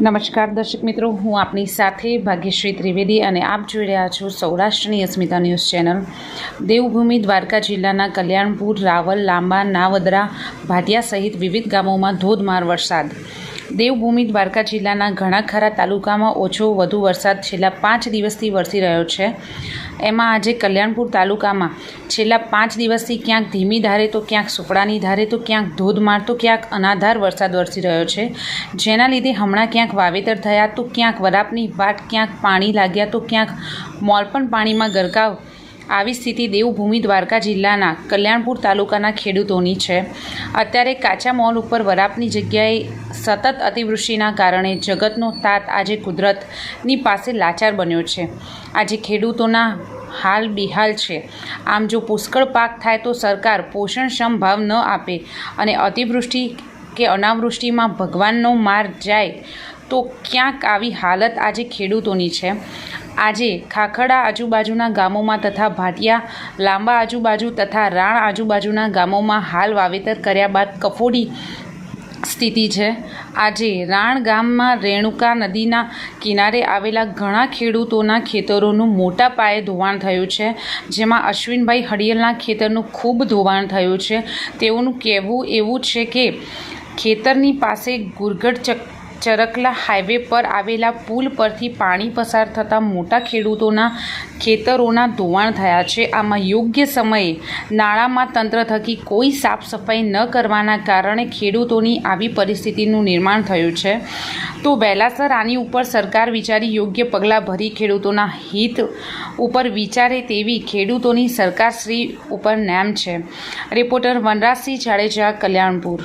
નમસ્કાર દર્શક મિત્રો, હું આપની સાથે ભાગ્યશ્રી ત્રિવેદી અને આપ જોઈ રહ્યા છો સૌરાષ્ટ્રની અસ્મિતા ન્યૂઝ ચેનલ દેવભૂમિ દ્વારકા જિલ્લાના કલ્યાણપુર, રાવલ, લાંબા, નાવદરા, ભાટિયા સહિત વિવિધ ગામોમાં ધોધમાર વરસાદ. દેવભૂમિ દ્વારકા જિલ્લાના ઘણા ખરા તાલુકામાં ઓછો વધુ વરસાદ છેલ્લા પાંચ દિવસથી વરસી રહ્યો છે. એમાં આજે કલ્યાણપુર તાલુકામાં છેલ્લા પાંચ દિવસથી ક્યાંક ધીમી ધારે તો ક્યાંક સુપડાની ધારે તો ક્યાંક ધોધમાર તો ક્યાંક અનાધાર વરસાદ વરસી રહ્યો છે. જેના લીધે હમણાં ક્યાંક વાવેતર થયા તો ક્યાંક વરાપની વાટ, ક્યાંક પાણી લાગ્યા તો ક્યાંક મોલ પણ પાણીમાં ગરકાવ આવી સ્થિતિ દેવભૂમિ દ્વારકા જિલ્લાના કલ્યાણપુર તાલુકાના ખેડૂતોની છે. અત્યારે કાચા મોલ ઉપર વરાપની જગ્યાએ સતત અતિવૃષ્ટિના કારણે જગતનો તાત આજે કુદરતની પાસે લાચાર બન્યો છે. આજે ખેડૂતોના હાલ બેહાલ છે. આમ જો પુષ્કળ પાક થાય તો સરકાર પોષણક્ષમ ભાવ ન આપે અને અતિવૃષ્ટિ કે અનાવૃષ્ટિમાં ભગવાનનો માર જાય તો ક્યાંક આવી હાલત આજે ખેડૂતોની છે. આજે ખાખડા આજુબાજુના ગામોમાં તથા ભાટિયા, લાંબા આજુબાજુ તથા રાણ આજુબાજુના ગામોમાં હાલ વાવેતર કર્યા બાદ કફોડી સ્થિતિ છે. આજે રાણ ગામમાં રેણુકા નદીના કિનારે આવેલા ઘણા ખેડૂતોના ખેતરોનું મોટા પાયે ધોવાણ થયું છે, જેમાં અશ્વિનભાઈ હડિયલના ખેતરનું ખૂબ ધોવાણ થયું છે. તેઓનું કહેવું એવું છે કે ખેતરની પાસે ગુરગઢ ચક ચરકલા હાઈવે પર આવેલા પુલ પરથી પાણી પસાર થતાં મોટા ખેડૂતોના ખેતરોના ધોવાણ થયા છે. આમાં યોગ્ય સમયે નાળામાં તંત્ર થકી કોઈ સાફ સફાઈ ન કરવાના કારણે ખેડૂતોની આવી પરિસ્થિતિનું નિર્માણ થયું છે. તો વહેલાસર આની ઉપર સરકાર વિચારી યોગ્ય પગલાં ભરી ખેડૂતોના હિત ઉપર વિચારે તેવી ખેડૂતોની સરકારશ્રી ઉપર નામ છે. રિપોર્ટર વનરાજસિંહ જાડેજા, કલ્યાણપુર.